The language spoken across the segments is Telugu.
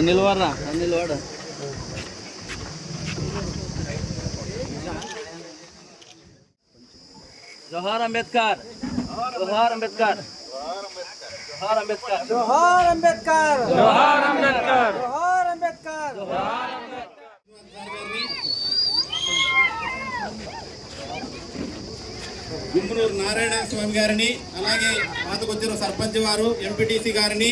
నిలవరా నిలవడ జోహార్ అంబేద్కర్ జోహార్ అంబేద్కర్ జోహార్ అంబేద్కర్ జోహార్ అంబేద్కర్ జోహార్ అంబేద్కర్ జోహార్ అంబేద్కర్ గుంపునూరు నారాయణ స్వామి గారిని అలాగే పాతకొచ్చిన సర్పంచ్ వారు ఎంపీటీసీ గారిని.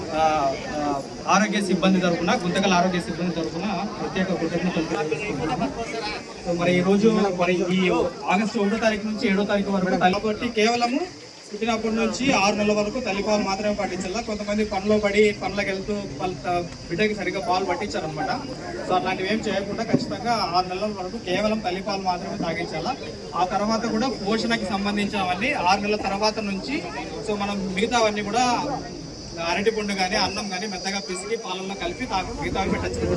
ఆరోగ్య సిబ్బంది తరఫున గుంతకల్ ఆరోగ్య సిబ్బంది తరఫున ప్రత్యేక కృతజ్ఞతలు మరి ఈ రోజు మరి ఈ ఆగస్టు ఒకటో తారీఖు నుంచి ఏడో తారీఖు వరకు కాబట్టి కేవలము పుట్టినప్పటి నుంచి ఆరు నెలల వరకు తల్లిపాలు మాత్రమే పట్టించాలా కొంతమంది పనిలో పడి పనులకు వెళ్తూ వాళ్ళ బిడ్డకి సరిగ్గా పాలు పట్టించారు అనమాట సో అట్లాంటివి ఏం చేయకుండా ఖచ్చితంగా ఆరు నెలల వరకు కేవలం తల్లిపాలు మాత్రమే తాగించాలా? ఆ తర్వాత కూడా పోషణకి సంబంధించినవన్నీ ఆరు నెలల తర్వాత నుంచి సో మనం మిగతావన్నీ కూడా అరటి పండు కానీ అన్నం కానీ మెత్తగా పిసికి పాలల్లో కలిపి తాగు మిగతా పెట్టచ్చు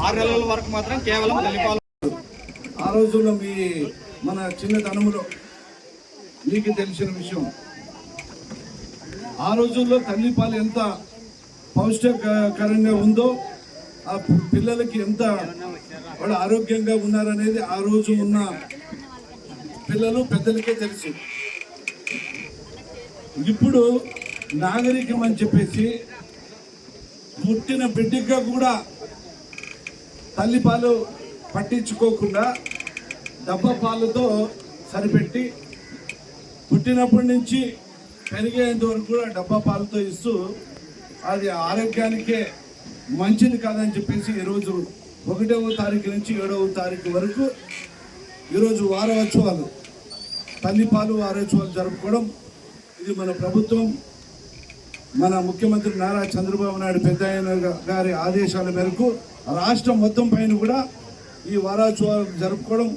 ఆరు నెలల వరకు మాత్రం కేవలం తల్లిపాలు ఆ రోజుల్లో మీ మన చిన్నతనములో మీకు తెలిసిన విషయం. ఆ రోజుల్లో తల్లిపాలు ఎంత పౌష్టికకరంగా ఉందో ఆ పిల్లలకి ఎంత వాళ్ళు ఆరోగ్యంగా ఉన్నారనేది ఆ రోజు ఉన్న పిల్లలు పెద్దలకే తెలుసు. ఇప్పుడు నాగరికం అని చెప్పేసి పుట్టిన బిడ్డగా కూడా తల్లిపాలు పట్టించుకోకుండా డబ్బా పాలతో సరిపెట్టి పుట్టినప్పటి నుంచి పెరిగేంత వరకు కూడా డబ్బా పాలతో ఇస్తూ అది ఆరోగ్యానికే మంచిది కాదని చెప్పేసి ఈరోజు ఒకటవ తారీఖు నుంచి ఏడవ తారీఖు వరకు ఈరోజు వారోత్సవాలు తల్లిపాలు వారోత్సవాలు జరుపుకోవడం ఇది మన ప్రభుత్వం మన ముఖ్యమంత్రి నారా చంద్రబాబు నాయుడు పెద్ద గారి ఆదేశాల మేరకు రాష్ట్రం మొత్తం పైన కూడా ఈ వారోత్సవాలు జరుపుకోవడం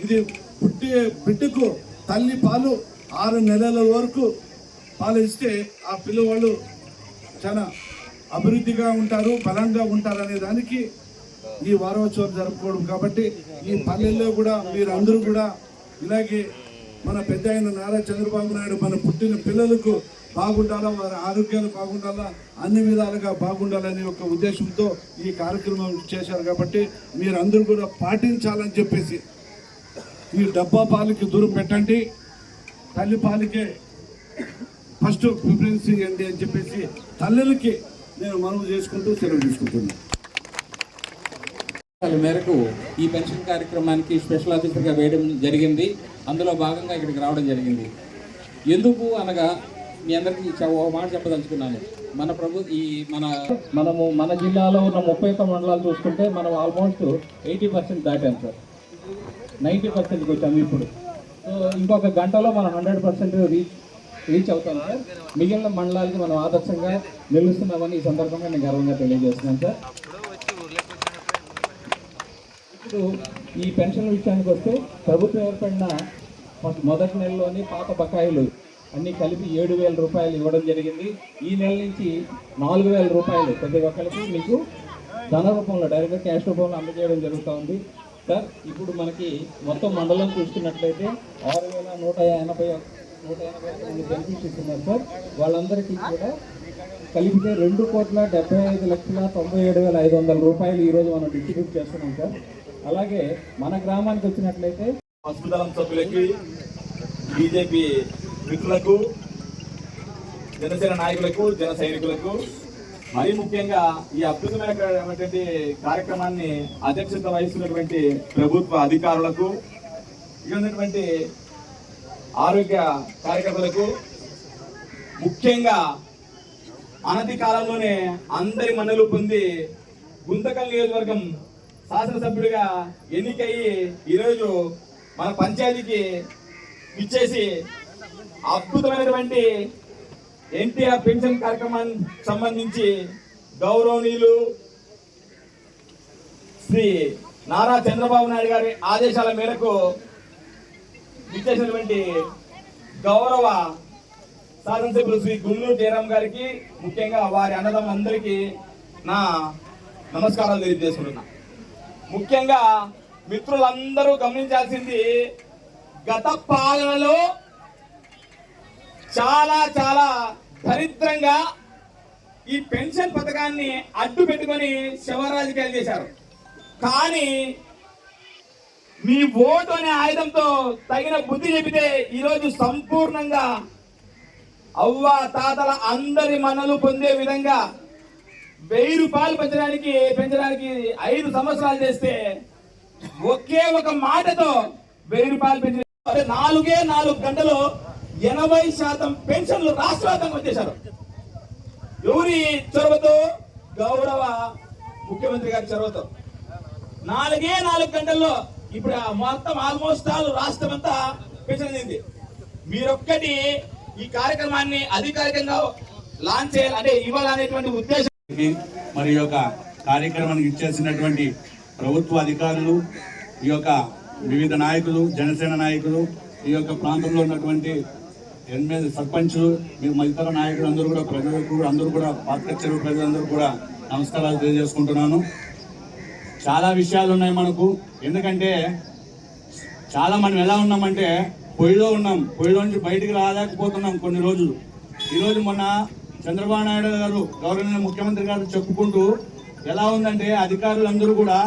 ఇది పుట్టే బిడ్డకు తల్లి పాలు ఆరు నెలల వరకు పాలు ఇస్తే ఆ పిల్లవాళ్ళు చాలా అభివృద్ధిగా ఉంటారు బలంగా ఉంటారు అనే దానికి ఈ వారోత్సవం జరుపుకోవడం. కాబట్టి ఈ పల్లెల్లో కూడా మీరు అందరూ కూడా ఇలాగే మన పెద్ద అయిన నారా చంద్రబాబు నాయుడు మన పుట్టిన పిల్లలకు బాగుండాలా వారి ఆరోగ్యాలు బాగుండాలా అన్ని విధాలుగా బాగుండాలనే ఒక ఉద్దేశంతో ఈ కార్యక్రమం చేశారు కాబట్టి మీరు కూడా పాటించాలని చెప్పేసి ఈ డబ్బా పాలకి దూరం పెట్టండి. తల్లి పాలకే ఫస్ట్ ప్రిఫరెన్స్ ఇవ్వండి అని చెప్పేసి తల్లులకి నేను మనవి చేసుకుంటూ సెలవు తీసుకుంటున్నాను. మేరకు ఈ పెన్షన్ కార్యక్రమానికి స్పెషల్ ఆఫీసర్గా వేయడం జరిగింది. అందులో భాగంగా ఇక్కడికి రావడం జరిగింది. ఎందుకు అనగా మీ అందరికీ చె- ఒక మాట చెప్పదలుచుకున్నాను. మన ప్రభు ఈ మన మనము మన జిల్లాలో ఉన్న ముప్పై ఒక్క మండలాలు చూసుకుంటే మనం ఆల్మోస్ట్ ఎయిటీ పర్సెంట్ దాటాం సార్. నైంటీ పర్సెంట్కి వచ్చాము ఇప్పుడు. సో ఇంకొక గంటలో మనం హండ్రెడ్ పర్సెంట్ రీచ్ రీచ్ అవుతాం సార్. మిగిలిన మండలాలకి మనం ఆదర్శంగా నిలుస్తున్నామని ఈ సందర్భంగా నేను గర్వంగా తెలియజేస్తున్నాను సార్. ఇప్పుడు ఈ పెన్షన్ విషయానికి వస్తే ప్రభుత్వం ఏర్పడిన మొదటి నెలలోని పాత బకాయిలు అన్నీ కలిపి ఏడు వేల రూపాయలు ఇవ్వడం జరిగింది. ఈ నెల నుంచి నాలుగు వేల రూపాయలు ప్రతి ఒక్కరికి మీకు ధన రూపంలో డైరెక్ట్గా క్యాష్ రూపంలో అందజేయడం జరుగుతూ ఉంది సార్ ఇప్పుడు మనకి మొత్తం మండలం చూసుకున్నట్లయితే ఆరు వేల నూట ఎనభై నూట ఎనభై మంది బెనిఫిషరీస్ ఉన్నారు సార్. వాళ్ళందరికీ కూడా కలిపితే రెండు కోట్ల డెబ్బై ఐదు లక్షల తొంభై ఏడు వేల ఐదు వందల రూపాయలు ఈరోజు మనం డిస్ట్రిబ్యూట్ చేస్తున్నాం సార్. అలాగే మన గ్రామానికి వచ్చినట్లయితే పసుపుదళం సభ్యులకి బీజేపీ మిత్రులకు జనసేన నాయకులకు జన సైనికులకు మరీ ముఖ్యంగా ఈ అద్భుతమైనటువంటి కార్యక్రమాన్ని అధ్యక్షత వహిస్తున్నటువంటి ప్రభుత్వ అధికారులకు ఇక్కడ ఉన్నటువంటి ఆరోగ్య కార్యకర్తలకు ముఖ్యంగా అనతి కాలంలోనే అందరి మన్నలు పొంది గుంతకల్ నియోజకవర్గం శాసనసభ్యుడిగా ఎన్నికయ్యి ఈరోజు మన పంచాయతీకి ఇచ్చేసి అద్భుతమైనటువంటి ఎన్టీఆర్ పెన్షన్ కార్యక్రమానికి సంబంధించి గౌరవనీయులు శ్రీ నారా చంద్రబాబు నాయుడు గారి ఆదేశాల మేరకు ఇచ్చేసినటువంటి గౌరవ శాసనసభ్యులు శ్రీ గుమ్మూరు జయరామ్ గారికి ముఖ్యంగా వారి అన్నదమ్ములందరికీ నా నమస్కారాలు తెలియజేసుకుంటున్నాను ముఖ్యంగా మిత్రులందరూ గమనించాల్సింది గత పాలనలో చాలా చాలా దరిద్రంగా ఈ పెన్షన్ పథకాన్ని అడ్డు పెట్టుకొని శివరాజకీయాలు చేశారు. కానీ మీ ఓటు అనే ఆయుధంతో తగిన బుద్ధి చెబితే ఈరోజు సంపూర్ణంగా అవ్వ తాతల అందరి మనలు పొందే విధంగా వెయ్యి రూపాయలు పెంచడానికి పెంచడానికి ఐదు సంవత్సరాలు చేస్తే ఒకే ఒక మాటతో వెయ్యి రూపాయలు పెంచిన నాలుగే నాలుగు గంటలు ఎనభై శాతం పెన్షన్లు రాష్ట్రవ్యాప్తంగా వచ్చేశారు. ఎవరి చొరవతో? గౌరవ ముఖ్యమంత్రి గారి చొరవతో. నాలుగే నాలుగు గంటల్లో ఇప్పుడు మొత్తం ఆల్మోస్ట్ ఆల్ రాష్ట్రం అంతా పెన్షన్ మీరొక్కటి ఈ కార్యక్రమాన్ని అధికారికంగా లాంచ్ చేయాలి అంటే ఇవ్వాలనేటువంటి ఉద్దేశం మరి యొక్క కార్యక్రమానికి ఇచ్చేసినటువంటి ప్రభుత్వ అధికారులు ఈ యొక్క వివిధ నాయకులు జనసేన నాయకులు ఈ యొక్క ప్రాంతంలో ఉన్నటువంటి ఎనిమిది సర్పంచులు మీరు ఇతర నాయకులు అందరూ కూడా ప్రజలకు కూడా అందరూ కూడా పాత్కచెరువు ప్రజలందరూ కూడా నమస్కారాలు తెలియజేసుకుంటున్నాను. చాలా విషయాలు ఉన్నాయి మనకు. ఎందుకంటే చాలా మనం ఎలా ఉన్నామంటే పొయ్యిలో ఉన్నాం. పొయ్యిలో నుంచి బయటికి రాలేకపోతున్నాం కొన్ని రోజులు. ఈరోజు మొన్న చంద్రబాబు నాయుడు గారు గౌరవనీయ ముఖ్యమంత్రి గారు చెప్పుకుంటూ ఎలా ఉందంటే అధికారులందరూ కూడా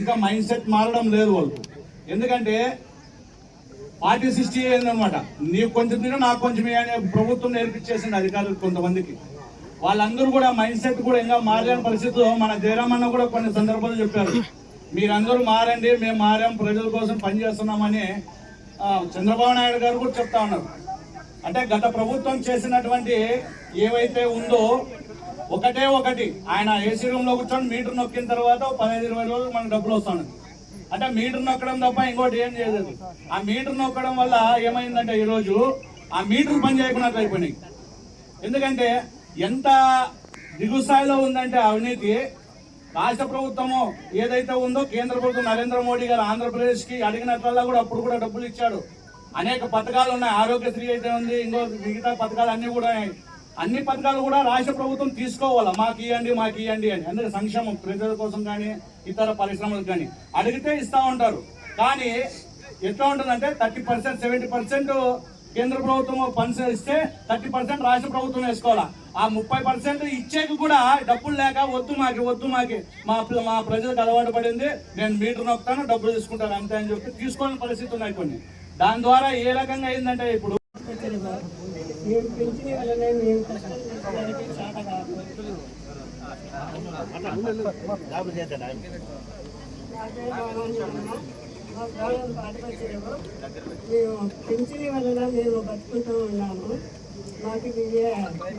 ఇంకా మైండ్ సెట్ మారడం లేదు వాళ్ళు ఎందుకంటే పార్టీ సృష్టి అయిందనమాట నీకు కొంచెం తిన నాకు కొంచెం అనే ప్రభుత్వం నేర్పించేసింది అధికారులు కొంతమందికి. వాళ్ళందరూ కూడా మైండ్ సెట్ కూడా ఇంకా మారలేని పరిస్థితిలో మన జయరామన్న కూడా కొన్ని సందర్భాలు చెప్పారు. మీరందరూ మారండి మేము మారాం ప్రజల కోసం పనిచేస్తున్నామని చంద్రబాబు నాయుడు గారు కూడా చెప్తా ఉన్నారు. అంటే గత ప్రభుత్వం చేసినటువంటి ఏవైతే ఉందో ఒకటే ఒకటి. ఆయన ఏసీ రూమ్లో కూర్చొని మీటర్ నొక్కిన తర్వాత పదహైదు ఇరవై రోజులు మనకు డబ్బులు వస్తాను. అంటే మీటర్ నొక్కడం తప్ప ఇంకోటి ఏం చేయలేదు. ఆ మీటర్ నొక్కడం వల్ల ఏమైందంటే ఈరోజు ఆ మీటర్ పని చేయకుండా అయిపోయినాయి. ఎందుకంటే ఎంత దిగు స్థాయిలో ఉందంటే అవినీతి. రాష్ట్ర ప్రభుత్వము ఏదైతే ఉందో కేంద్ర ప్రభుత్వం నరేంద్ర మోడీ గారు ఆంధ్రప్రదేశ్కి అడిగినట్లల్లా కూడా అప్పుడు కూడా డబ్బులు ఇచ్చాడు. అనేక పథకాలు ఉన్నాయి. ఆరోగ్యశ్రీ అయితే ఉంది ఇంకో మిగతా పథకాలు అన్ని కూడా ఉన్నాయి. అన్ని పథకాలు కూడా రాష్ట్ర ప్రభుత్వం తీసుకోవాలి? మాకు ఇవ్వండి మాకు ఇవ్వండి అని. అందుకే సంక్షేమం ప్రజల కోసం కానీ ఇతర పరిశ్రమలకు కానీ అడిగితే ఇస్తా ఉంటారు. కానీ ఎట్లా ఉంటుందంటే థర్టీ పర్సెంట్ సెవెంటీ పర్సెంట్ కేంద్ర ప్రభుత్వం ఫండ్స్ ఇస్తే థర్టీ పర్సెంట్ రాష్ట్ర ప్రభుత్వం వేసుకోవాలా? ఆ ముప్పై పర్సెంట్ ఇచ్చేకి కూడా డబ్బులు లేక వద్దు మాకి వద్దు మాకి. మా మా ప్రజలకు అలవాటు పడింది నేను మీటర్ నొక్కుతాను డబ్బులు తీసుకుంటాను అంతే అని చెప్పి తీసుకోని పరిస్థితి ఉన్నాయి కొన్ని. దాని ద్వారా ఏ రకంగా అయిందంటే ఇప్పుడు? మేము పెంచిన మేము వలన మేము బతుకుతూ ఉన్నాము మాకు ఇదే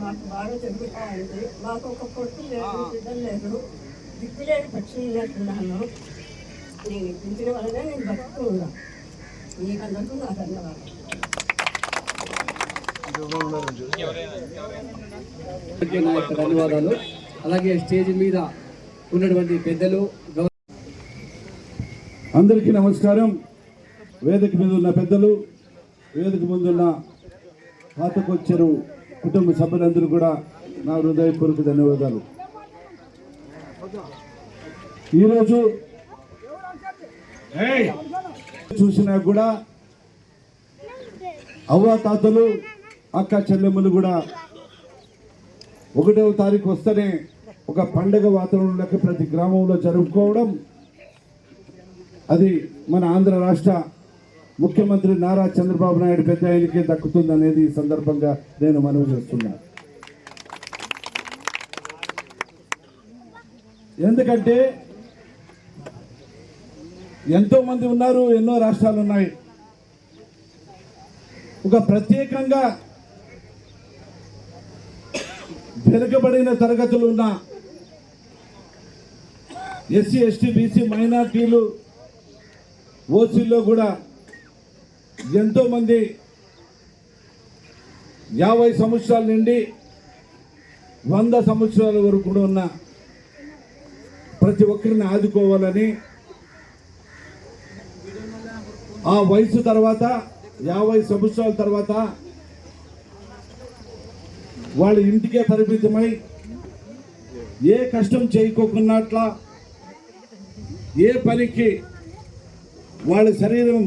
మాకు బాగా జరుగుతూ ఉంది మాకు ఒక కొట్టు లేదు బిడ్డలు లేదు దిక్కులేని పక్షి లేకున్నాను నేను పెంచిన వలన నేను బతుకుతూ ఉన్నాను మీకందరికీ నా ధన్యవాదాలు. అలాగే స్టేజ్ మీద ఉన్నటువంటి పెద్దలు అందరికీ నమస్కారం. వేదిక మీద ఉన్న పెద్దలు వేదిక ముందున్న పాతకొచ్చెరు కుటుంబ సభ్యులందరూ కూడా నా హృదయపూర్వక ధన్యవాదాలు. ఈరోజు చూసినా కూడా అవ్వ తాతలు అక్క చెల్లెమ్మలు కూడా ఒకటవ తారీఖు వస్తేనే ఒక పండగ వాతావరణంలోకి ప్రతి గ్రామంలో జరుపుకోవడం. అది మన ఆంధ్ర రాష్ట్ర ముఖ్యమంత్రి నారా చంద్రబాబు నాయుడు పెద్ద ఆయనకే దక్కుతుంది అనేది ఈ సందర్భంగా నేను మనవి చేస్తున్నా. ఎందుకంటే ఎంతోమంది ఉన్నారు ఎన్నో రాష్ట్రాలు ఉన్నాయి. ఒక ప్రత్యేకంగా వెనుకబడిన తరగతులు ఉన్న ఎస్సీ ఎస్టీ బీసీ మైనార్టీలు ఓసీలో కూడా ఎంతోమంది యాభై సంవత్సరాల నుండి వంద సంవత్సరాల వరకు కూడా ఉన్న ప్రతి ఒక్కరిని ఆదుకోవాలని ఆ వయసు తర్వాత యాభై సంవత్సరాల తర్వాత వాళ్ళ ఇంటికే పరిమితమై ఏ కష్టం చేయకోకున్నట్ల ఏ పనికి వాళ్ళ శరీరం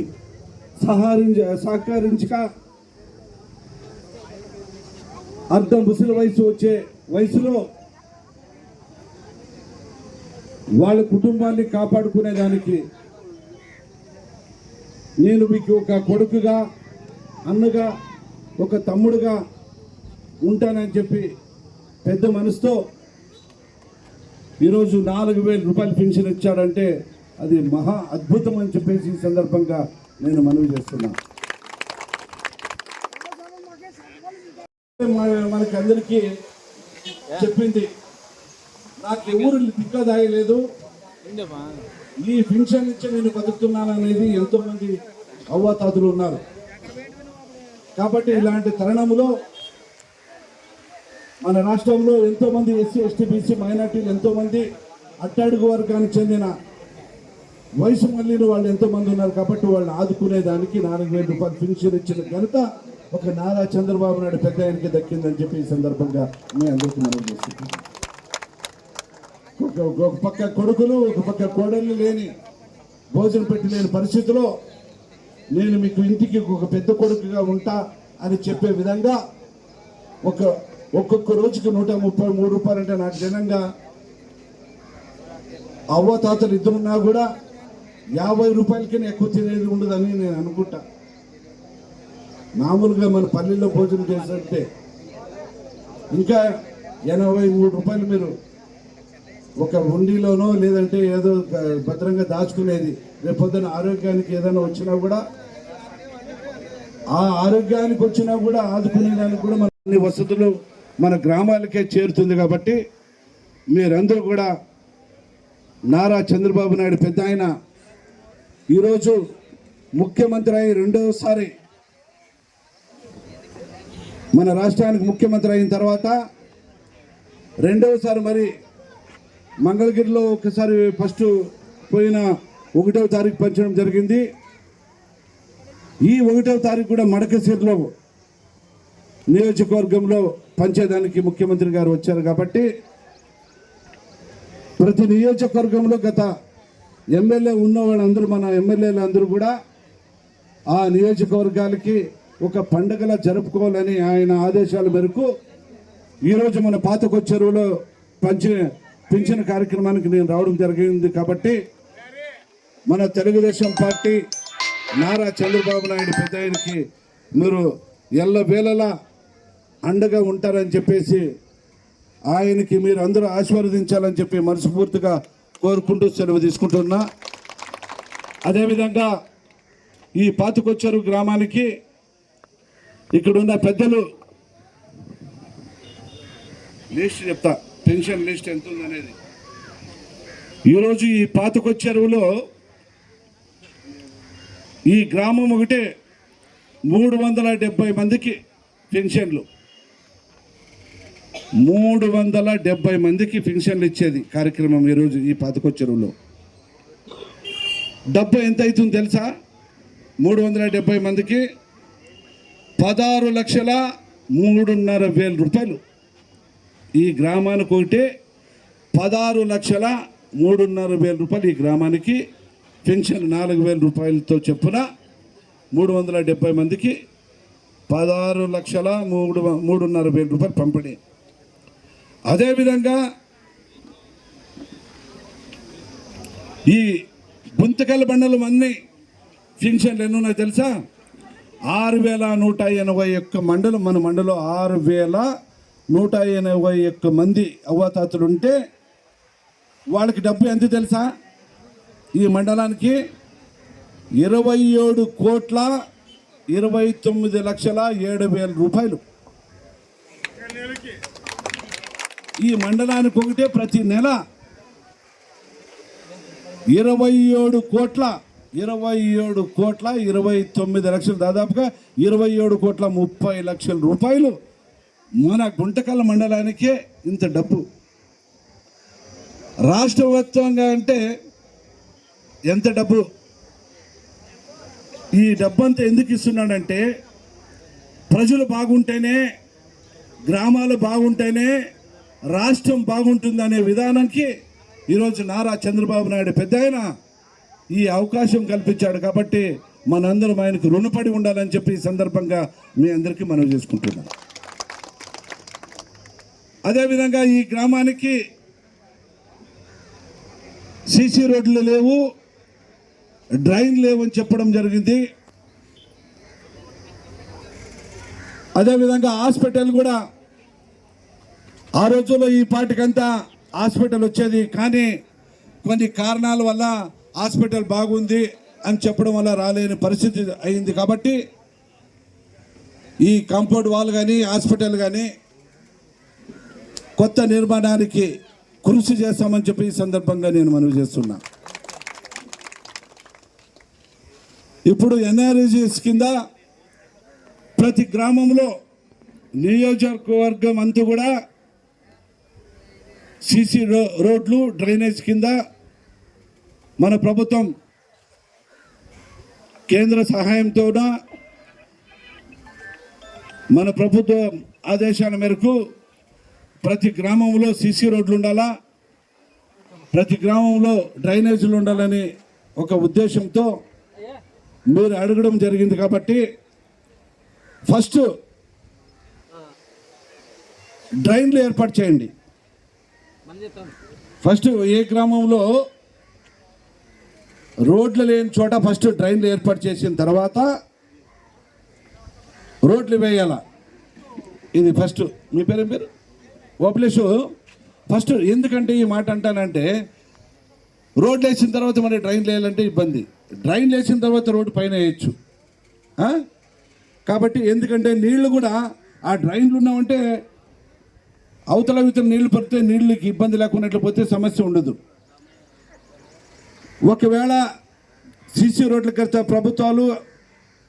సహకరించ సహకరించక అర్ధ ముసలి వయసు వచ్చే వయసులో వాళ్ళ కుటుంబాన్ని కాపాడుకునేదానికి నేను మీకు ఒక కొడుకుగా అన్నగా ఒక తమ్ముడుగా ఉంటానని చెప్పి పెద్ద మనసుతో ఈరోజు నాలుగు వేల రూపాయలు పెన్షన్ ఇచ్చాడంటే అది మహా అద్భుతం అని చెప్పేసి ఈ సందర్భంగా నేను మనవి చేస్తున్నా. మనకి అందరికీ చెప్పింది నాకు ఎవరు దిక్కదాయలేదు ఈ పెన్షన్ నుంచి నేను బతుకుతున్నాను అనేది ఎంతో మంది ఉన్నారు. కాబట్టి ఇలాంటి తరుణంలో మన రాష్ట్రంలో ఎంతో మంది ఎస్సీ ఎస్టీ బీసీ మైనార్టీలు ఎంతో మంది వర్గానికి చెందిన వయసు మళ్ళీ వాళ్ళు ఎంతో మంది ఉన్నారు కాబట్టి వాళ్ళని ఆదుకునే దానికి నాలుగు వేల రూపాయలు పెన్షన్ ఇచ్చిన ఘనత ఒక నారా చంద్రబాబు నాయుడు పెద్ద ఆయనకి దక్కిందని చెప్పి ఈ సందర్భంగా మీ అందరికీ మనం చేస్తున్నాం ఒక ఒక పక్క కొడుకులు ఒక పక్క కోడళ్ళు లేని భోజనం పెట్టి లేని పరిస్థితిలో నేను మీకు ఇంటికి ఒక పెద్ద కొడుకుగా ఉంటా అని చెప్పే విధంగా ఒక ఒక్కొక్క రోజుకి నూట ముప్పై మూడు రూపాయలు అంటే నాకు జనంగా అవ్వ తాతలు ఇద్దరున్నా కూడా యాభై రూపాయలకైనా ఎక్కువ తినేది ఉండదని నేను అనుకుంటా. మామూలుగా మన పల్లెల్లో భోజనం చేస్తుంటే ఇంకా ఎనభై మూడు రూపాయలు మీరు ఒక ఉండిలోనో లేదంటే ఏదో భద్రంగా దాచుకునేది. రేపొద్దున ఆరోగ్యానికి ఏదైనా వచ్చినా కూడా ఆ ఆరోగ్యానికి వచ్చినా కూడా ఆదుకునేదానికి కూడా మన వసతులు మన గ్రామాలకే చేరుతుంది కాబట్టి మీరందరూ కూడా నారా చంద్రబాబు నాయుడు పెద్ద ఆయన ఈరోజు ముఖ్యమంత్రి అయి రెండవసారి మన రాష్ట్రానికి ముఖ్యమంత్రి అయిన తర్వాత రెండవసారి మరి మంగళగిరిలో ఒకసారి ఫస్ట్ పోయిన ఒకటవ తారీఖు పంచడం జరిగింది. ఈ ఒకటవ తారీఖు కూడా మడకసిరిలో నియోజకవర్గంలో పంచేదానికి ముఖ్యమంత్రి గారు వచ్చారు కాబట్టి ప్రతి నియోజకవర్గంలో గత ఎమ్మెల్యే ఉన్న వాళ్ళందరూ మన ఎమ్మెల్యేలు అందరూ కూడా ఆ నియోజకవర్గాలకి ఒక పండగలా జరుపుకోవాలని ఆయన ఆదేశాల మేరకు ఈరోజు మన పాత చెరువులో పింఛన్ కార్యక్రమానికి నేను రావడం జరిగింది కాబట్టి మన తెలుగుదేశం పార్టీ నారా చంద్రబాబు నాయుడు పెద్ద ఆయనకి మీరు ఎల్లవేళలా అండగా ఉంటారని చెప్పేసి ఆయనకి మీరు అందరూ ఆశీర్వదించాలని చెప్పి మనస్ఫూర్తిగా కోరుకుంటూ సెలవు తీసుకుంటున్నా. అదేవిధంగా ఈ పాతకొచ్చారు గ్రామానికి ఇక్కడున్న పెద్దలు లిస్ట్ చెప్తా. పెన్షన్ లిస్ట్ ఎంత ఉందనేది. ఈరోజు ఈ పాతకొచ్చెరువులో ఈ గ్రామం ఒకటే మూడు వందల డెబ్బై మందికి పెన్షన్లు. మూడు వందల డెబ్బై మందికి పెన్షన్లు ఇచ్చేది కార్యక్రమం ఈరోజు ఈ పాతకొచ్చెరువులో డబ్బు ఎంత అవుతుంది తెలుసా? మూడు వందల డెబ్బై మందికి పదహారు లక్షల మూడున్నర వేల రూపాయలు. ఈ గ్రామానికి ఒకటి పదహారు లక్షల మూడున్నర వేల రూపాయలు ఈ గ్రామానికి పెన్షన్ నాలుగు వేల రూపాయలతో చెప్పున మూడు వందల డెబ్బై మందికి పదహారు లక్షల మూడు మూడున్నర వేల రూపాయలు పంపిణీ. అదేవిధంగా ఈ గుంతకల్ బండలు అన్ని పెన్షన్లు ఎన్నున్నాయో తెలుసా? ఆరు వేల నూట ఎనభై ఒక్క మండలం మన మండలం ఆరు వేల నూట ఎనభై ఒక్క మంది అవ్వాతాతలు ఉంటే వాళ్ళకి డబ్బు ఎంత తెలుసా? ఈ మండలానికి ఇరవై ఏడు కోట్ల ఇరవై తొమ్మిది లక్షల ఏడు వేల రూపాయలు. ఈ మండలానికి ఒకటే ప్రతి నెల ఇరవై ఏడు కోట్ల ఇరవై ఏడు కోట్ల ఇరవై తొమ్మిది లక్షలు దాదాపుగా ఇరవై ఏడు కోట్ల ముప్పై లక్షల రూపాయలు మన గుంటకల్ మండలానికే ఇంత డబ్బు. రాష్ట్ర వ్యాప్తంగా అంటే ఎంత డబ్బు? ఈ డబ్బంతా ఎందుకు ఇస్తున్నాడంటే ప్రజలు బాగుంటేనే గ్రామాలు బాగుంటేనే రాష్ట్రం బాగుంటుందనే విధానానికి ఈరోజు నారా చంద్రబాబు నాయుడు పెద్ద ఈ అవకాశం కల్పించాడు కాబట్టి మనందరం ఆయనకు రుణపడి ఉండాలని చెప్పి ఈ సందర్భంగా మీ అందరికీ మనం చేసుకుంటున్నాం అదేవిధంగా ఈ గ్రామానికి సీసీ రోడ్లు లేవు డ్రైన్ లేవని చెప్పడం జరిగింది. అదేవిధంగా హాస్పిటల్ కూడా ఆ రోజుల్లో ఈ పాటికంతా హాస్పిటల్ వచ్చేది కానీ కొన్ని కారణాల వల్ల హాస్పిటల్ బాగుంది అని చెప్పడం వల్ల రాలేని పరిస్థితి అయింది కాబట్టి ఈ కాంపౌండ్ వాల్ కానీ హాస్పిటల్ కానీ కొత్త నిర్మాణానికి కృషి చేస్తామని చెప్పి ఈ సందర్భంగా నేను మనవి చేస్తున్నా. ఇప్పుడు ఎన్ఆర్ఎస్ఎస్ కింద ప్రతి గ్రామంలో నియోజకవర్గం అంతా కూడా సీసీ రో రోడ్లు డ్రైనేజ్ కింద మన ప్రభుత్వం కేంద్ర సహాయంతోన మన ప్రభుత్వం ఆదేశాల మేరకు ప్రతి గ్రామంలో సిసి రోడ్లు ఉండాలా? ప్రతి గ్రామంలో డ్రైనేజీలు ఉండాలని ఒక ఉద్దేశంతో మీరు అడగడం జరిగింది కాబట్టి ఫస్ట్ డ్రైన్లు ఏర్పాటు చేయండి. ఫస్ట్ ఏ గ్రామంలో రోడ్లు లేని చోట ఫస్ట్ డ్రైన్లు ఏర్పాటు చేసిన తర్వాత రోడ్లు వేయాల? ఇది ఫస్ట్. మీ పేరు పేరు? ఓప్లేసు ఫస్ట్ ఎందుకంటే ఈ మాట అంటానంటే రోడ్లు వేసిన తర్వాత మరి డ్రైన్లు వేయాలంటే ఇబ్బంది. డ్రైన్లు వేసిన తర్వాత రోడ్డు పైన వేయచ్చు. కాబట్టి ఎందుకంటే నీళ్ళు కూడా ఆ డ్రైన్లు ఉన్నామంటే అవతల ఇవతల నీళ్ళు పడితే నీళ్ళకి ఇబ్బంది లేకున్నట్లు పోతే సమస్య ఉండదు. ఒకవేళ సీసీ రోడ్ల వెళ్తే ప్రభుత్వాలు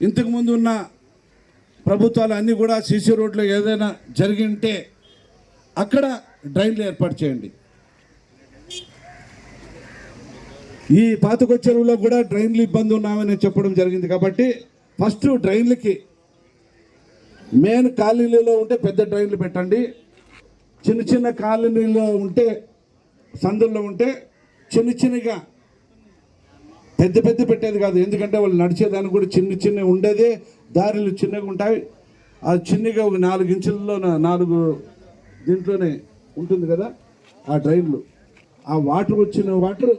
ఇంతకుముందు ఉన్న ప్రభుత్వాలు అన్నీ కూడా సీసీ రోడ్లు ఏదైనా జరిగి ఉంటే అక్కడ డ్రైన్లు ఏర్పాటు చేయండి. ఈ పాతకొ చెరువులో కూడా డ్రైన్లు ఇబ్బంది ఉన్నామని చెప్పడం జరిగింది కాబట్టి ఫస్ట్ డ్రైన్లకి మెయిన్ కాలనీలో ఉంటే పెద్ద డ్రైన్లు పెట్టండి. చిన్న చిన్న కాలనీలో ఉంటే సందుల్లో ఉంటే చిన్న చిన్నగా పెద్ద పెద్ద పెట్టేది కాదు. ఎందుకంటే వాళ్ళు నడిచేదానికి కూడా చిన్న చిన్న ఉండేదే. దారిలు చిన్నగా ఉంటాయి. ఆ చిన్నగా ఒక నాలుగు ఇంచుల్లో నాలుగు దీంట్లోనే ఉంటుంది కదా ఆ డ్రైన్లు. ఆ వాటర్ వచ్చిన వాటర్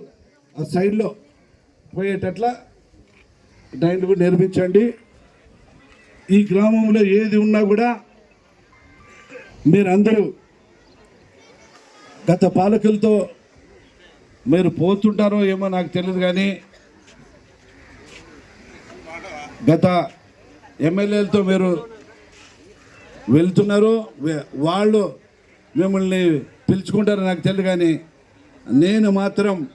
ఆ సైడ్లో పోయేటట్లా డ్రైన్లు కూడా నిర్మించండి ఈ గ్రామంలో ఏది ఉన్నా కూడా మీరందరూ గత పాలకులతో మీరు పోతుంటారో ఏమో నాకు తెలియదు కానీ గత ఎమ్మెల్యేలతో మీరు వెళ్తున్నారు. వాళ్ళు మిమ్మల్ని పిలుచుకుంటారో నాకు తెలియదు కానీ నేను మాత్రం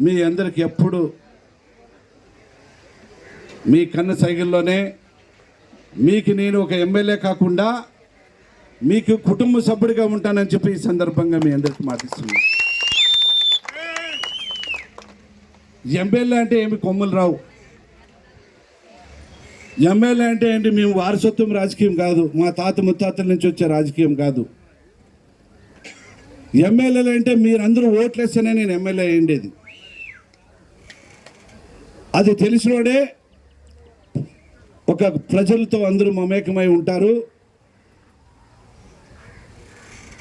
మీ అందరికి ఎప్పుడు మీ కన్న సైకిల్లోనే మీకు నేను ఒక ఎమ్మెల్యే కాకుండా మీకు కుటుంబ సభ్యుడిగా ఉంటానని చెప్పి ఈ సందర్భంగా మీ అందరికి మాటిస్తున్నాను. ఎమ్మెల్యే అంటే ఏమి కొమ్ములు రావు. ఎమ్మెల్యే అంటే ఏంటి? మేము వారసత్వం రాజకీయం కాదు. మా తాత ముత్తాతల నుంచి వచ్చే రాజకీయం కాదు. ఎమ్మెల్యేలు అంటే మీరందరూ ఓట్లేస్తేనే నేను ఎమ్మెల్యే అయ్యేది అది తెలిసినోడే ఒక ప్రజలతో అందరూ మమేకమై ఉంటారు.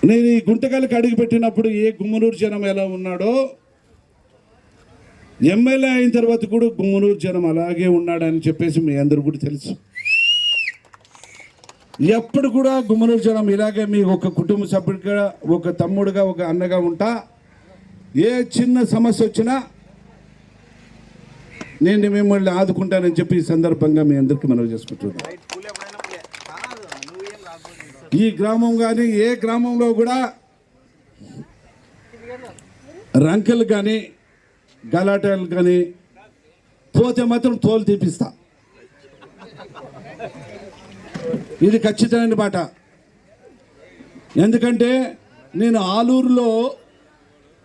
నేను ఈ గుంటకాలకి అడుగుపెట్టినప్పుడు ఏ గుమ్మనూరు జనం ఎలా ఉన్నాడో ఎమ్మెల్యే అయిన తర్వాత కూడా గుమ్మనూరు జనం అలాగే ఉన్నాడని చెప్పేసి మీ అందరూ కూడా తెలుసు. ఎప్పుడు కూడా గుమ్మనూరు జనం ఇలాగే మీ ఒక కుటుంబ సభ్యుడిగా ఒక తమ్ముడుగా ఒక అన్నగా ఉంటా. ఏ చిన్న సమస్య వచ్చినా నేను మిమ్మల్ని ఆదుకుంటానని చెప్పి ఈ సందర్భంగా మీ అందరికీ మనవి చేసుకుంటున్నాను. ఈ గ్రామం కానీ ఏ గ్రామంలో కూడా రంకెలు కానీ గలాటాలు కానీ పోతే మాత్రం తోలు తీపిస్తా. ఇది ఖచ్చితమైన మాట ఎందుకంటే నేను ఆలూరులో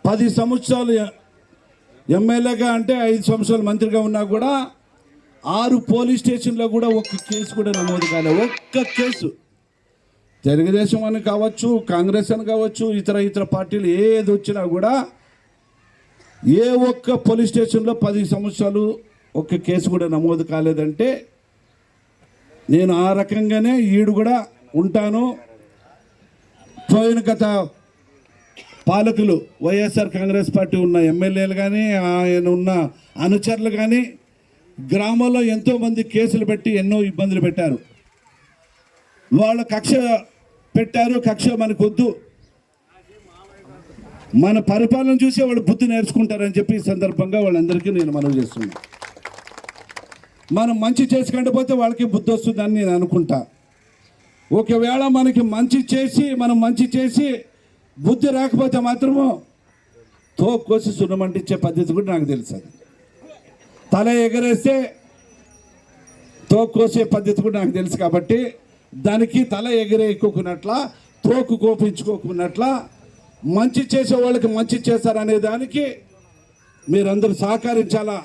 పది సంవత్సరాలు ఎమ్మెల్యేగా అంటే ఐదు సంవత్సరాలు మంత్రిగా ఉన్నా కూడా ఆరు పోలీస్ స్టేషన్లో కూడా ఒక్క కేసు కూడా నమోదు కాలేదు ఒక్క కేసు. తెలుగుదేశం అని కావచ్చు కాంగ్రెస్ అని కావచ్చు ఇతర ఇతర పార్టీలు ఏది వచ్చినా కూడా ఏ ఒక్క పోలీస్ స్టేషన్లో పది సంవత్సరాలు ఒక్క కేసు కూడా నమోదు కాలేదంటే నేను ఆ రకంగానే ఈడు కూడా ఉంటాను. పోయిన గత పాలకులు వైఎస్ఆర్ కాంగ్రెస్ పార్టీ ఉన్న ఎమ్మెల్యేలు కానీ ఆయన ఉన్న అనుచరులు కానీ గ్రామాల్లో ఎంతోమంది కేసులు పెట్టి ఎన్నో ఇబ్బందులు పెట్టారు. వాళ్ళ కక్ష పెట్టారు కక్ష మనకు వద్దు. మన పరిపాలన చూసి వాళ్ళు బుద్ధి నేర్చుకుంటారని చెప్పి ఈ సందర్భంగా వాళ్ళందరికీ నేను మనవి చేస్తున్నాను. మనం మంచి చేసుకుంటూ పోతే వాళ్ళకి బుద్ధి వస్తుందని నేను అనుకుంటా. ఒకవేళ మనకి మంచి చేసి మనం మంచి చేసి బుద్ధి రాకపోతే మాత్రము తో కోసి సున్నమంటించే పద్ధతి కూడా నాకు తెలుసు అది. తల ఎగరేస్తే తో కోసే పద్ధతి కూడా నాకు తెలుసు కాబట్టి దానికి తల ఎగరేయకోకున్నట్ల తోకు కోపించుకోకున్నట్ల మంచి చేసే వాళ్ళకి మంచి చేస్తారనే దానికి మీరందరూ సహకరించాలా?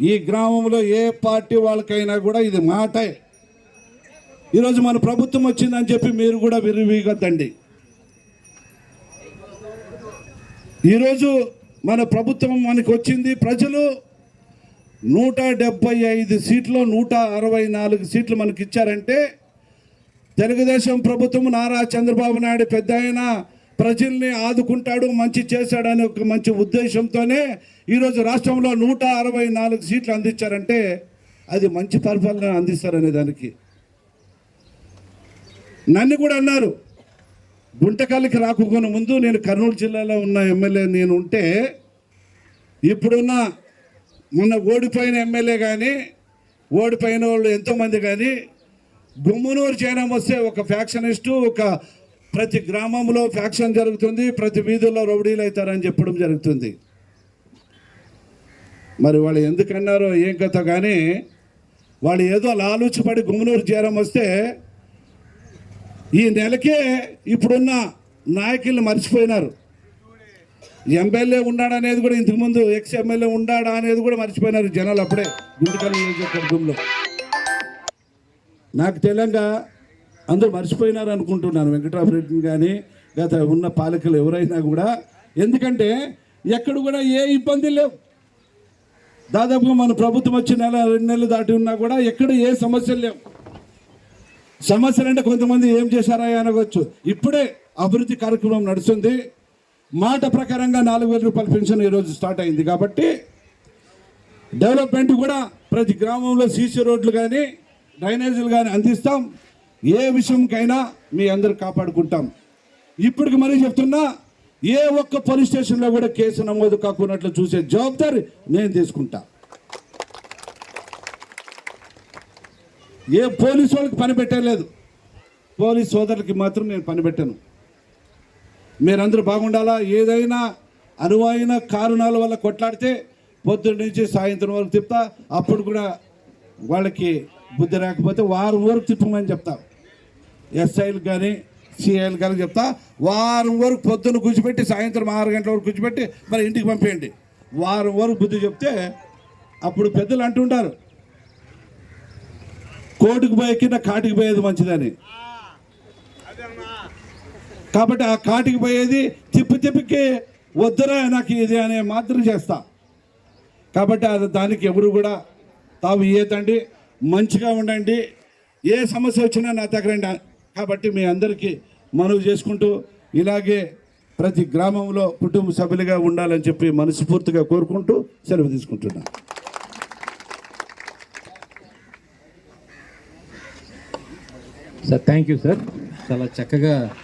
ఈ గ్రామంలో ఏ పార్టీ వాళ్ళకైనా కూడా ఇది మాటే. ఈరోజు మన ప్రభుత్వం వచ్చిందని చెప్పి మీరు కూడా విరివిగొద్దండి ఈరోజు మన ప్రభుత్వం మనకు వచ్చింది ప్రజలు నూట డెబ్బై ఐదు సీట్లు నూట అరవై నాలుగు సీట్లు మనకి ఇచ్చారంటే తెలుగుదేశం ప్రభుత్వం నారా చంద్రబాబు నాయుడు పెద్ద ప్రజల్ని ఆదుకుంటాడు మంచి చేశాడనే ఒక మంచి ఉద్దేశంతోనే ఈరోజు రాష్ట్రంలో నూట అరవై నాలుగు సీట్లు అందించారంటే అది మంచి పరిపాలన అందిస్తారనే దానికి. నన్ను కూడా అన్నారు గుంటకల్లికి రాకుండా ముందు నేను కర్నూలు జిల్లాలో ఉన్న ఎమ్మెల్యే నేను ఉంటే ఇప్పుడున్న మొన్న ఓడిపోయిన ఎమ్మెల్యే కానీ ఓడిపోయిన వాళ్ళు ఎంతోమంది కానీ గుమ్మనూరు చేయడం వస్తే ఒక ఫ్యాక్షనిస్టు ఒక ప్రతి గ్రామంలో ఫ్యాక్షన్ జరుగుతుంది ప్రతి వీధుల్లో రౌడీలు అవుతారని చెప్పడం జరుగుతుంది. మరి వాళ్ళు ఎందుకన్నారో ఏం కథ కానీ వాళ్ళు ఏదో లాలూచిపడి గుమ్మనూరు చేరం వస్తే ఈ నెలకే ఇప్పుడున్న నాయకులు మర్చిపోయినారు. ఎమ్మెల్యే ఉన్నాడా అనేది కూడా ఇంతకుముందు ఎక్స్ ఎమ్మెల్యే ఉన్నాడా అనేది కూడా మర్చిపోయినారు జనాలు అప్పుడే గుండెకల్ నియోజకవర్గంలో. నాకు తెలంగాణ అందరూ మర్చిపోయినారు అనుకుంటున్నాను వెంకటరామరెడ్డిని కానీ గత ఉన్న పాలకులు ఎవరైనా కూడా. ఎందుకంటే ఎక్కడ కూడా ఏ ఇబ్బంది లేవు. దాదాపుగా మన ప్రభుత్వం వచ్చి నెల రెండు నెలలు దాటి ఉన్నా కూడా ఎక్కడ ఏ సమస్యలు లేవు. సమస్యలు అంటే కొంతమంది ఏం చేశారా అనవచ్చు. ఇప్పుడే అభివృద్ధి కార్యక్రమం నడుస్తుంది. మాట ప్రకారంగా నాలుగు వేల రూపాయల పెన్షన్ ఈరోజు స్టార్ట్ అయింది కాబట్టి డెవలప్మెంట్ కూడా ప్రతి గ్రామంలో సీసీ రోడ్లు కానీ డ్రైనేజీలు కానీ అందిస్తాం. ఏ విషయంకైనా మీ అందరు కాపాడుకుంటాం. ఇప్పటికి మరీ చెప్తున్నా ఏ ఒక్క పోలీస్ స్టేషన్లో కూడా కేసు నమోదు కాకున్నట్లు చూసే జవాబుదారి నేను తీసుకుంటా. ఏ పోలీసు వాళ్ళకి పని పెట్టలేదు పోలీస్ సోదరులకి మాత్రం నేను పని పెట్టాను. మీరందరూ బాగుండాలా? ఏదైనా అనువైన కారణాల వల్ల కొట్లాడితే పొద్దున్న నుంచి సాయంత్రం వరకు తిప్తా అప్పుడు కూడా వాళ్ళకి బుద్ధి రాకపోతే వారం వరకు తిప్పమని చెప్తా. ఎస్ఐలు కానీ సిఐలు కానీ చెప్తా వారం వరకు పొద్దున్న కూర్చోబెట్టి సాయంత్రం ఆరు గంటల వరకు కూర్చోబెట్టి మరి ఇంటికి పంపేయండి. వారం వరకు బుద్ధి చెప్తే అప్పుడు పెద్దలు అంటుంటారు కోటికి పోయే కింద కాటికి పోయేది మంచిదని. కాబట్టి ఆ కాటికి పోయేది తిప్పి తిప్పికి వద్దురా నాకు ఇది అనే మాత్రం చేస్తా. కాబట్టి అది దానికి ఎవరు కూడా తాము ఇయ్యతండి మంచిగా ఉండండి. ఏ సమస్య వచ్చినా నా దగ్గరండి కాబట్టి మీ అందరికీ మనవి చేసుకుంటూ ఇలాగే ప్రతి గ్రామంలో కుటుంబ సభ్యులుగా ఉండాలని చెప్పి మనస్ఫూర్తిగా కోరుకుంటూ సెలవు తీసుకుంటున్నాను సార్ థ్యాంక్ యూ సార్ చాలా చక్కగా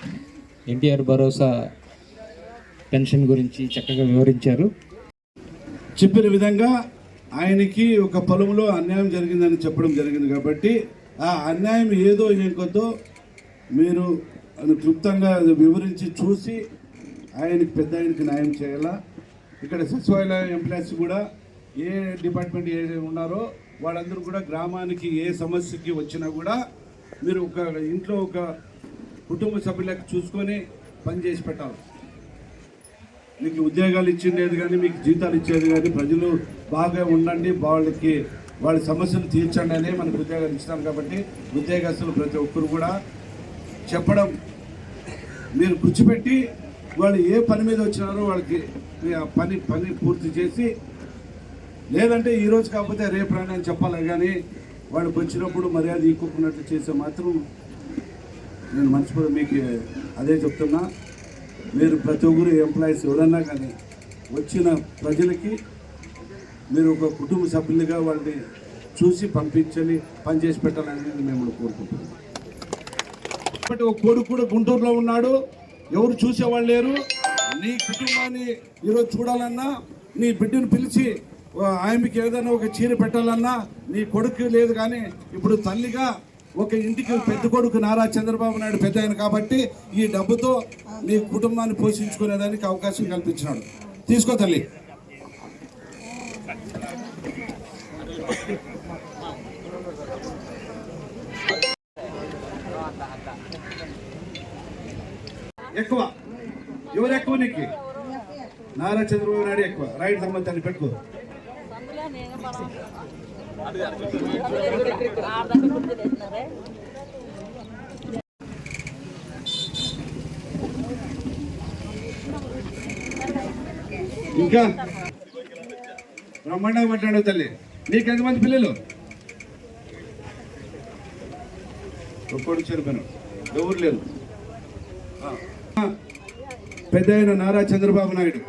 ఎన్టీఆర్ భరోసా పెన్షన్ గురించి చక్కగా వివరించారు. చెప్పిన విధంగా ఆయనకి ఒక పొలంలో అన్యాయం జరిగిందని చెప్పడం జరిగింది కాబట్టి ఆ అన్యాయం ఏదో ఏం కొద్దో మీరు అది క్లుప్తంగా అది వివరించి చూసి ఆయనకి పెద్ద ఆయనకి న్యాయం చేయాలా? ఇక్కడ సచివాలయ ఎంప్లాయీస్ కూడా ఏ డిపార్ట్మెంట్ ఏ ఉన్నారో వాళ్ళందరూ కూడా గ్రామానికి ఏ సమస్యకి వచ్చినా కూడా మీరు ఒక ఇంట్లో ఒక కుటుంబ సభ్యులకు చూసుకొని పనిచేసి పెట్టాలి. మీకు ఉద్యోగాలు ఇచ్చిండేది కానీ మీకు జీతాలు ఇచ్చేది కానీ ప్రజలు బాగా ఉండండి వాళ్ళకి వాళ్ళ సమస్యలు తీర్చండి అనే మనకు ఉద్యోగాలు ఇచ్చినాం కాబట్టి ఉద్యోగస్తులు ప్రతి ఒక్కరు కూడా చెప్పడం మీరు కూర్చోబెట్టి వాళ్ళు ఏ పని మీద వచ్చినారో వాళ్ళకి ఆ పని పని పూర్తి చేసి లేదంటే ఈరోజు కాకపోతే రేపు రాని అని చెప్పాలి కానీ వాళ్ళకి వచ్చినప్పుడు మర్యాద ఇక్కున్నట్లు చేస్తే మాత్రం నేను మనసులో మీకు అదే చెప్తున్నా. మీరు ప్రతి ఒక్కరు ఎంప్లాయీస్ ఎవరన్నా కానీ వచ్చిన ప్రజలకి మీరు ఒక కుటుంబ సభ్యులుగా వాళ్ళని చూసి పంపించని పనిచేసి పెట్టాలనేది మేము కోరుకుంటున్నాం. ఇప్పటి ఒక కొడుకు కూడా గుంటూరులో ఉన్నాడు. ఎవరు చూసేవాళ్ళు లేరు. నీ కుటుంబాన్ని ఈరోజు చూడాలన్నా నీ బిడ్డను పిలిచి ఆమెకి ఏదైనా ఒక చీర పెట్టాలన్నా నీ కొడుకు లేదు కానీ ఇప్పుడు తల్లిగా ఒక ఇంటికి పెద్ద కొడుకు నారా చంద్రబాబు నాయుడు పెద్ద ఆయన కాబట్టి ఈ డబ్బుతో మీ కుటుంబాన్ని పోషించుకునేదానికి అవకాశం కల్పించినాడు. తీసుకో తల్లి. ఎక్కువ. ఎవరు ఎక్కువ నీకు? నారా చంద్రబాబు నాయుడు ఎక్కువ. రైట్ సంబంధాన్ని తల్లి పెట్టుకో. ఇంకా? బ్రహ్మాండంగా మాట్లాడు తల్లి. నీకు ఎంతమంది పిల్లలు? ఒక్కడు చెరుపను ఎవరు లేరు? పెద్ద నారా చంద్రబాబు నాయుడు.